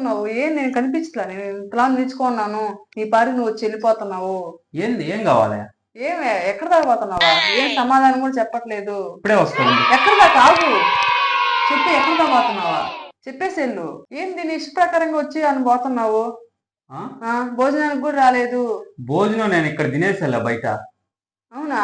వెళ్ళిపోతున్నావు ఏం నేను కనిపించట్లా? నేను ఇంతలా నిలుచుకున్నాను. నీ పాడికి నువ్వు వచ్చి వెళ్ళిపోతున్నావు. ఏంది? ఏం కావాలి? ఏమే? ఎక్కడ దాకా పోతున్నావా ఏం సమాధానం కూడా చెప్పట్లేదు. ఇప్పుడే వస్తాను. ఎక్కడ దాకా? ఆగు. చెప్పు ఎక్కడ దాకా పోతున్నావా చెప్పేసి వెళ్ళు. ఏంది? నీ ఇష్ట ప్రకారంగా వచ్చి అని పోతున్నావు? ఆ? భోజనానికి కూడా రాలేదు. భోజనం నేను ఇక్కడ తినేసేలా బయట. అవునా?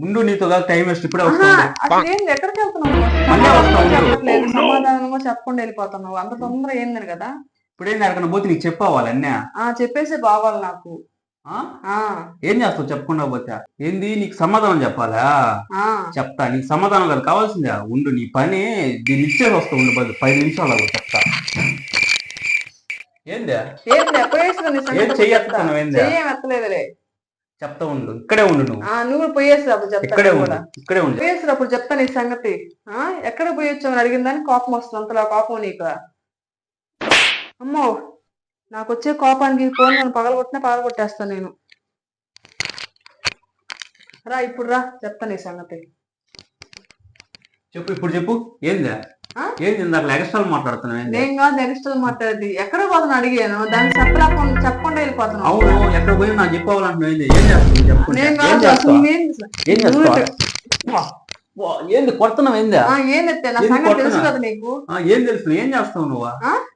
ముందు నీతో కాదు టైం వేస్ట్. ఇప్పుడే ఆహా, వస్తాను. అసలు ఏంది? ఎక్కడికి వెళ్తున్నావు? సమాధానం కూడా వస్తావు. చెప్పట్లేదు. సమాధానం కూడా చెప్పకుండా వెళ్ళిపోతున్నావు. అంత తొందర ఏందని కదా? ఇప్పుడేంది ఎక్కడికైనా పోతే నీకు చెప్పావాలి అన్నీ ఆ చెప్పేసి బావాలి నాకు. ఆ? ఆ. ఏం చేస్తావు చెప్పకుండా పోతే? ఏంది? నీకు సమాధానం చెప్పాలా? ఆ. చెప్తా. నీకు సమాధానం కాదు కావాల్సిందే. ఉండు నీ పని దీన్ని ఇచ్చేసి వస్తావు ఉండు పది పది నిమిషాలు చెప్తా. ఏంది? ఏంది? నీ సంగతి ఏం చెయ్యెత్తుతున్నావు చెప్తా. ఉండు. ఇక్కడే ఉండు నువ్వు. ఆ నువ్వు కూడా పోయేసి అప్పుడు చెప్తా ఇక్కడే ఉండు. కూడా. ఇక్కడే ఉండు. పోయేసి అప్పుడు చెప్తా నీ సంగతి. ఆ ఎక్కడ పోయొచ్చావు అడిగిన దానికి కోపం వస్తుంది. అంతలా కోపం నీకు అమ్మో నాకు వచ్చే కోపానికి ఫోన్ నన్ను పగలగొట్టినా పగలగొట్టేస్తాను నేను. రా ఇప్పుడు రా చెప్తా నీ సంగతి. చెప్పు ఇప్పుడు చెప్పు. ఏంది? ఏంది ఇందాక ఎక్స్ట్రా నేను కాదు నెక్స్ట్ మాట్లాడేది ఎక్కడ అడిగాను. దాన్ని చెప్పలేకుండా చెప్పకుండా వెళ్ళిపోతున్నావు. అవును ఎక్కడ పోయి నాకు చెప్పావాలంటున్నావు ఏంది? ఏం నేను ఏం కాదు ఏం ఏంది తెలుసు? కదా నీకు. ఆ, ఏం తెలుసు? ఏం చేస్తావు నువ్వు?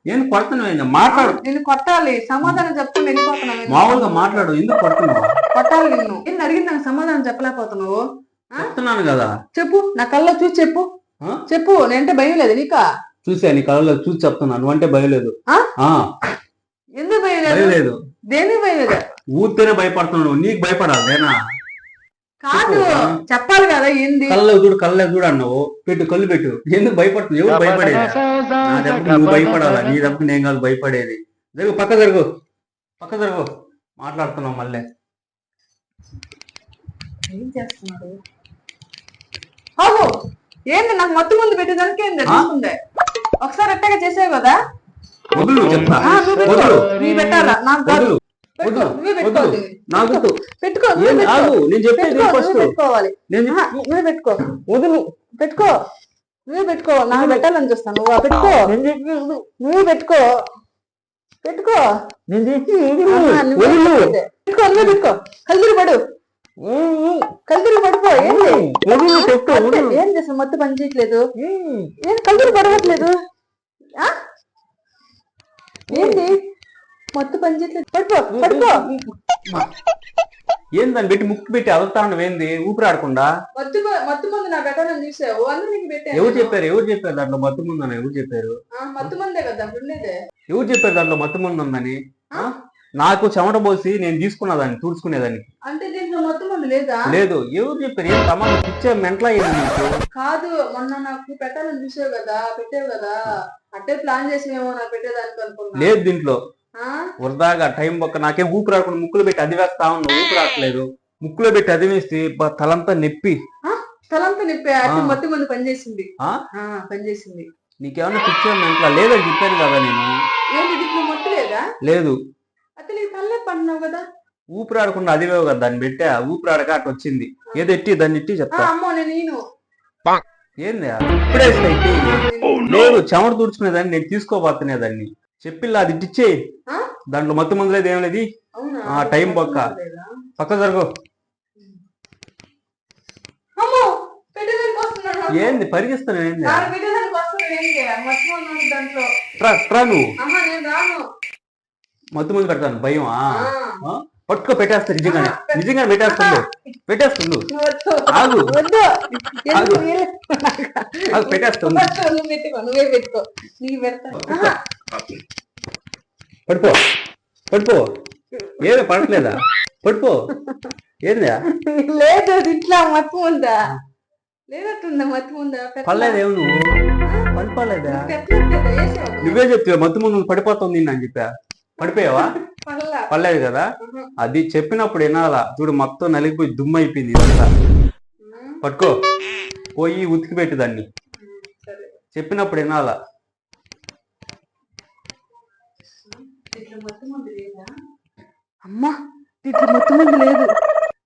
ఏంది మాట్లాడు. నిన్ను కొట్టాలి. సమాధానం వెళ్ళిపోతున్నావు ఎందుకు? మామూలుగా మాట్లాడు. ఎందుకు కొడుతున్నావు? కొట్టాలి నిన్ను. నేను అడిగిన నాకు సమాధానం చెప్పలేకపోతున్నావు? చెప్తున్నాను కదా. చెప్పు నా కళ్ళలో చూసి చెప్పు? చెప్పు నేనంటే భయం లేదు నీకా? చూసా నీ కళ్ళలో చూసి చెప్తున్నాను నువ్వంటే భయలేదు ఆ? ఆ, ఎందుకు భయం లేదు? భయలేదు దేనికి భయం లేదు? ఊరితేనే భయపడుతున్నావు నువ్వు నీకు భయపడాలి నేనా కాదు చెప్పు, ఆ? చెప్పాలి కదా ఏంది? కళ్ళలో చూడు కళ్ళలో చూడు అన్నావు. పెట్టు కళ్ళు పెట్టు. ఎందుకు భయపడుతున్నావు? ఎవరు భయపడేది? నా దెబ్బకి నువ్వు భయపడాలా? నీ దెబ్బకి నేను కాదు భయపడేది. జరుగు పక్క జరుగు. పక్క జరుగు. మాట్లాడుతున్నావు మళ్ళీ. ఏం చేస్తున్నారు అవును ఏంది నాకు మత్తు ముందు పెట్టేదానికి ఏంది? ఆ? తెలుస్తుంది ఒకసారి ఎట్టగా చేసావు కదా? వదులు చెప్తా. వదులు. నువ్వు పెట్టాలా? నాకు కాదు. నాకు. పెట్టుకో ఆగు. నేను చెప్పేది ఫస్ట్ పెట్టుకోవాలి. నేను నువ్వే పెట్టుకో. వదులు. పెట్టుకో. నువ్వే పెట్టుకో. నాకు పెట్టాలని చూస్తాను. నువ్వు పెట్టుకో. నువ్వే పెట్టుకో. పెట్టుకో. పెట్టుకో. పెట్టుకో నువ్వే పెట్టుకో. కలిదిరి పడు. కలిదిరి వదులు ఏం చేస్తావు? మత్తు పని చేయట్లేదు ఏం కలిదిరి పడవట్లేదు? ఏంటి మత్తు పని చేయట్లేదు పడుకో పడుకో ఏంది దాన్ని పెట్టి ముక్కు పెట్టి అదులుతాను ఏంది? ఊపిరాడకుండా? మత్తు మత్తు మందు నా పెట్టాలని చూసావు అందరూ నీకు పెట్టాను. ఎవరు చెప్పారు? ఎవరు చెప్పారు దాంట్లో మత్తు ముందు అని? ఎవరు చెప్పారు? ఆ, మత్తు మందే కదా ఉండేదే. ఎవరు చెప్పారు దాంట్లో మత్తు ముందు ఉందని? నాకు చెమట పోసి నేను తీసుకున్నదాన్ని తుడుచుకునేదాన్ని. అంటే దీంట్లో మత్తు మందు లేదా? లేదు ఎవరు చెప్పారు? ఏం తమాషా పిచ్చే మెంటలా నీకు? కాదు మొన్న నాకు పెట్టాలని చూసావు కదా పెట్టావు కదా. అట్టే ప్లాన్ చేసేమో నాకు పెట్టేదానికి అనుకున్నా. లేదు దీంట్లో. ఆ? వరదాగా టైం పక్క నాకేం ఊపిరి రాకుండా ముక్కులో పెట్టి అది వేస్తా ఉన్నా ఊపిరి రావట్లేదు. ముక్కులో పెట్టి అది వేస్తే తలంతా నొప్పి. తలంతా నిప్పే. అట్టి ఆ. మత్తు మందు పనిచేసింది. ఆ? ఆ, పనిచేసింది. నీకేమన్నా పిచ్చే మెంటలా? లేదని చెప్పాను కదా నేను. ఏంటి దీంట్లో మత్తు లేదా? లేదు. అయితే నీకు తల్లే పడినావు కదా. ఊపిరాడకుండా అది కదా దాన్ని పెట్టా ఊపిరాడక అటు వచ్చింది ఏదో ఎట్టి దాన్ని ఇట్టి ఆ, చెప్తా ఏంది ఇప్పుడే లేదు చెమట తుడుచుకునేదాన్ని నేను తీసుకోబోతునేదాన్ని చెప్పిల్లా అది ఇట్టిచ్చేయి ఆ? దాంట్లో మత్తు మందు లేదు ఏం లేదు. అవునా? ఆ, టైం పక్క. పక్క జరుగు. ఏంది పరిగిస్తాను ఏంది? మత్తు మందు ఉంది దాంట్లో. ట్రా ట్రా నువ్వు. అమ్మా నేను రాను. మత్తు మందు పెడతాను భయమా? ఆ. ఆ? పట్టుకో పెట్టేస్తా నిజంగానే. పెట్టేస్తుండు పెట్టేస్తుండు. వద్దు ఆగు. ఆహా, పడిపో పడిపో ఏమి పడట్లేదా? పడిపో ఏందా? లేదు ఇంట్లో మత్తు ఉందా? లేనట్టుందా మత్తు ఉందా? పడలేదేవు నువ్వు? పడిపోలేదా? నువ్వు చెప్తావు మత్తు ముందు పడిపోతుంది అని చెప్పా. పడిపోయావా. పడలేదు కదా. అది చెప్పినప్పుడు వినాలా? చూడు మొత్తం నలిగిపోయి దుమ్ము అయిపోయింది ఇదంతా పట్టుకో. పోయి ఉతికి పెట్టు దాన్ని. చెప్పినప్పుడు వినాలా? అమ్మా దీంట్లో మత్తు మందు లేదు.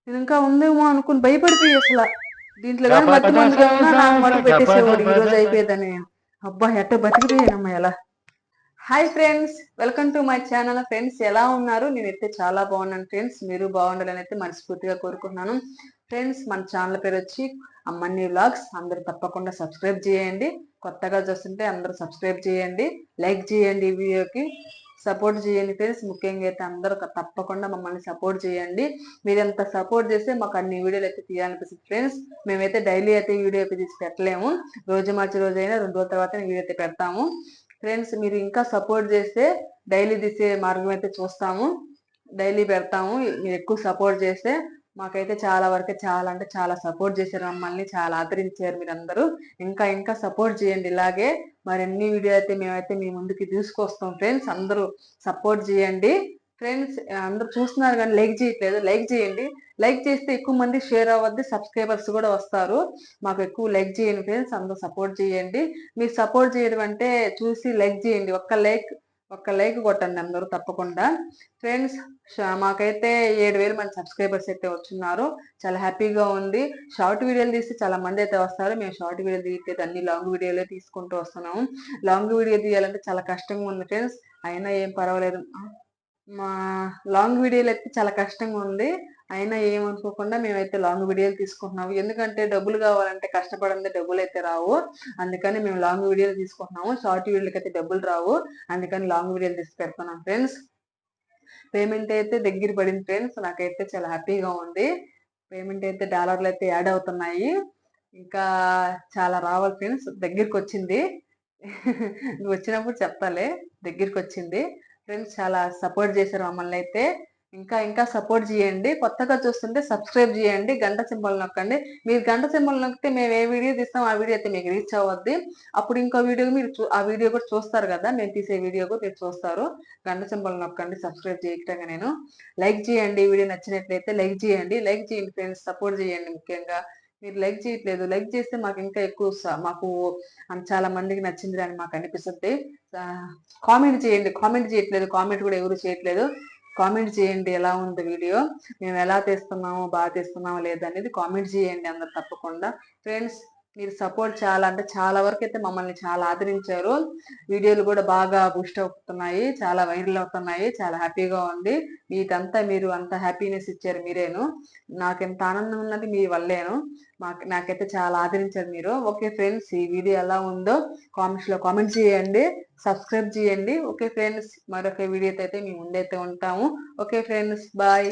నేను ఇంకా ఉందేమో అనుకుని భయపడిపోయి అసలు. దీంట్లో కానీ మత్తు మందు ఉన్నా నాకు మరుగు పెట్టేసేవాడు. ఈ రోజు అయిపోయేదని అబ్బా ఎట్ట బతికిపోయానమ్మా ఎలా? Hi friends welcome to my channel friends ఎలా ఉన్నారు? నేనైతే చాలా బాగున్నాను ఫ్రెండ్స్ మీరు బాగుండాలని అయితే మనస్ఫూర్తిగా కోరుకుంటున్నాను. ఫ్రెండ్స్ మన ఛానల్ పేరు వచ్చి అమ్మన్ని వ్లాగ్స్ అందరు తప్పకుండా సబ్స్క్రైబ్ చేయండి. కొత్తగా చూస్తుంటే అందరూ సబ్స్క్రైబ్ చేయండి. లైక్ చేయండి ఈ వీడియోకి సపోర్ట్ చేయండి ఫ్రెండ్స్ ముఖ్యంగా అయితే అందరూ తప్పకుండా మమ్మల్ని సపోర్ట్ చేయండి. మీరు ఎంత సపోర్ట్ చేస్తే మాకు అన్ని వీడియోలు అయితే తీయాలనిపిస్తుంది ఫ్రెండ్స్ మేమైతే డైలీ అయితే వీడియో అయితే తీసి పెట్టలేము. రోజు మార్చి రోజు అయినా రెండు రోజుల తర్వాత వీడియో అయితే పెడతాము. ఫ్రెండ్స్ మీరు ఇంకా సపోర్ట్ చేస్తే డైలీ తీసే మార్గం అయితే చూస్తాము. డైలీ పెడతాము. మీరు ఎక్కువ సపోర్ట్ చేస్తే మాకైతే చాలా వరకు చాలా అంటే చాలా సపోర్ట్ చేశారు. మమ్మల్ని చాలా ఆదరించారు మీరందరూ. ఇంకా ఇంకా సపోర్ట్ చేయండి. ఇలాగే మరిన్ని వీడియో అయితే మేమైతే మీ ముందుకి తీసుకొస్తాం. ఫ్రెండ్స్ అందరూ సపోర్ట్ చేయండి. ఫ్రెండ్స్ అందరూ చూస్తున్నారు కానీ లైక్ చేయట్లేదు. లైక్ చేయండి. లైక్ చేస్తే ఎక్కువ మంది షేర్ అవ్వద్ది. సబ్స్క్రైబర్స్ కూడా వస్తారు. మాకు ఎక్కువ లైక్ చేయండి ఫ్రెండ్స్. అందరూ సపోర్ట్ చేయండి. మీరు సపోర్ట్ చేయడం అంటే చూసి లైక్ చేయండి. ఒక్క లైక్ ఒక్క లైక్ కొట్టండి అందరూ తప్పకుండా. ఫ్రెండ్స్ మాకైతే ఏడు వేలు మంది సబ్స్క్రైబర్స్ అయితే వచ్చున్నారు. చాలా హ్యాపీగా ఉంది. షార్ట్ వీడియోలు తీస్తే చాలా మంది అయితే వస్తారు. మేము షార్ట్ వీడియోలు తీస్తే అన్ని లాంగ్ వీడియోలే తీసుకుంటూ వస్తున్నాము లాంగ్ వీడియో తీయాలంటే చాలా కష్టంగా ఉంది ఫ్రెండ్స్. అయినా ఏం పర్వాలేదు. మా లాంగ్ వీడియోలు అయితే చాలా కష్టంగా ఉంది. అయినా ఏమనుకోకుండా మేమైతే లాంగ్ వీడియోలు తీసుకుంటున్నాము. ఎందుకంటే డబ్బులు కావాలంటే కష్టపడింది డబ్బులు అయితే రావు. అందుకని మేము లాంగ్ వీడియోలు తీసుకుంటున్నాము. షార్ట్ వీడియోలకి అయితే డబ్బులు రావు. అందుకని లాంగ్ వీడియోలు తీసి పెడుతున్నాం ఫ్రెండ్స్. పేమెంట్ అయితే దగ్గర పడింది ఫ్రెండ్స్. నాకైతే చాలా హ్యాపీగా ఉంది. పేమెంట్ అయితే డాలర్లు అయితే యాడ్ అవుతున్నాయి. ఇంకా చాలా రావాలి ఫ్రెండ్స్. దగ్గరికి వచ్చింది వచ్చినప్పుడు చెప్తాలే దగ్గరికి వచ్చింది ఫ్రెండ్స్ చాలా సపోర్ట్ చేశారు మమ్మల్ని అయితే. ఇంకా ఇంకా సపోర్ట్ చేయండి. కొత్తగా చూస్తుంటే సబ్స్క్రైబ్ చేయండి. గంట సింబల్ నొక్కండి. మీరు గంట సింబల్ నొక్కితే మేము ఏ వీడియో తీస్తాం ఆ వీడియో అయితే మీకు రీచ్ అవ్వద్ది అప్పుడు ఇంకో వీడియో మీరు చూ- ఆ వీడియో కూడా చూస్తారు కదా. మేము తీసే వీడియో కూడా మీరు చూస్తారు. గంట సింబల్ నొక్కండి. సబ్స్క్రైబ్ చేయటంగా నేను. లైక్ చేయండి. వీడియో నచ్చినట్లయితే లైక్ చేయండి. లైక్ చేయండి ఫ్రెండ్స్ సపోర్ట్ చేయండి ముఖ్యంగా. మీరు లైక్ చేయట్లేదు. లైక్ చేస్తే మాకు ఇంకా ఎక్కువ మాకు చాలా మందికి నచ్చింది అని మాకు అనిపిస్తుంది. కామెంట్ చేయండి. కామెంట్ చేయట్లేదు. కామెంట్ కూడా ఎవరు చేయట్లేదు. కామెంట్ చేయండి. ఎలా ఉంది వీడియో? మేము ఎలా తీస్తున్నాము బాగా తీస్తున్నామో లేదనేది కామెంట్ చేయండి అందరు తప్పకుండా. ఫ్రెండ్స్ మీరు సపోర్ట్ చాలా అంటే చాలా వరకు అయితే మమ్మల్ని చాలా ఆదరించారు. వీడియోలు కూడా బాగా బూస్ట్ అవుతున్నాయి చాలా వైరల్ అవుతున్నాయి చాలా హ్యాపీగా ఉంది. మీకంతా మీరు అంత హ్యాపీనెస్ ఇచ్చారు మీరేను. నాకు ఎంత ఆనందం ఉన్నది మీ వల్లేను. మాకు నాకైతే చాలా ఆదరించారు మీరు. ఓకే ఫ్రెండ్స్ ఈ వీడియో ఎలా ఉందో కామెంట్స్లో కామెంట్ చేయండి సబ్స్క్రైబ్ చేయండి. ఓకే ఫ్రెండ్స్ మరొక వీడియోతో అయితే మేము ముందైతే ఉంటాము. Okay friends bye